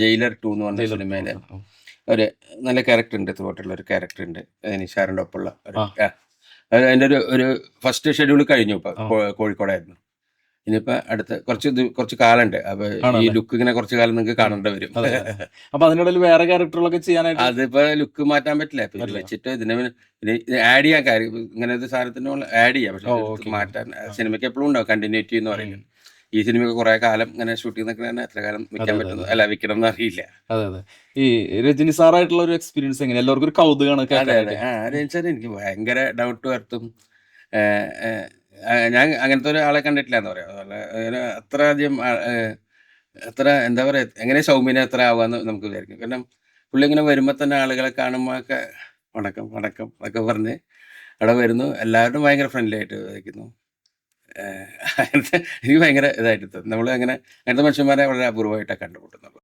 Jailer to എന്ന് പറഞ്ഞ സിനിമയിലെ ഒരു നല്ല ക്യാരക്ടർ ഉണ്ട് തോട്ടുള്ള ഒരു ക്യാരക്ടർ ഉണ്ട്. നിഷാറിന്റെ ഒപ്പമുള്ള. അതിന്റെ ഒരു ഒരു ഫസ്റ്റ് ഷെഡ്യൂൾ കഴിഞ്ഞു ഇപ്പൊ കോഴിക്കോടായിരുന്നു. ഇനിയിപ്പോ അടുത്ത കുറച്ച് കുറച്ച് കാലുണ്ട് അപ്പൊ ഈ? ലുക്ക് ഇങ്ങനെ കുറച്ച് കാലം നിങ്ങൾക്ക് കാണേണ്ടി വരും. അപ്പൊ അതിനിടയിൽ വേറെ ക്യാരക്ടറുകളൊക്കെ ചെയ്യാനായിട്ട് അതിപ്പോ ലുക്ക് മാറ്റാൻ പറ്റില്ല. ഇത് വെച്ചിട്ട് ഇതിനെ ആഡ് ചെയ്യാൻ കാര്യം ഇങ്ങനെ ഒരു സാധനത്തിന് ആഡ് ചെയ്യാം. പക്ഷെ മാറ്റാൻ സിനിമയ്ക്ക് എപ്പോഴും ഉണ്ടാവും. കണ്ടിന്യൂറ്റി എന്ന് പറയുന്നത്. ഈ സിനിമ കുറെ കാലം ഇങ്ങനെ ഷൂട്ട് ചെയ്യുന്ന എത്ര കാലം വിൽക്കാൻ പറ്റുന്നു? അല്ല വിൽക്കണം എന്ന് അറിയില്ല. അതെ അതെ. ഈ രജനി സാറായിട്ടുള്ള ഒരു എക്സ്പീരിയൻസ് എങ്ങനെ എല്ലാവർക്കും ഒരു കൗതുകമാണ് അതെന്നുവെച്ചാൽ എനിക്ക് ഭയങ്കര ഡൗട്ട് വരുത്തും. ഞാൻ അങ്ങനത്തെ ഒരാളെ കണ്ടിട്ടില്ല എന്ന് പറയാം. അതുപോലെ അത്ര അധികം അത്ര എന്താ പറയാ എങ്ങനെ സൗമ്യനെ എത്ര ആവാന്ന് നമുക്ക് വിചാരിക്കും. കാരണം പുള്ളി ഇങ്ങനെ വരുമ്പോൾ തന്നെ ആളുകളെ കാണുമ്പോൾ ഒക്കെ വടക്കം വടക്കം എന്നൊക്കെ പറഞ്ഞ് അവിടെ വരുന്നു. എല്ലാവരും ഭയങ്കര ഫ്രണ്ട്ലി ആയിട്ട് വയ്ക്കുന്നു അങ്ങനത്തെ എനിക്ക് ഭയങ്കര ഇതായിട്ട് നമ്മൾ അങ്ങനെ അങ്ങനത്തെ മനുഷ്യന്മാരെ വളരെ അപൂർവമായിട്ടാണ് കണ്ടുമുട്ടുന്നത്.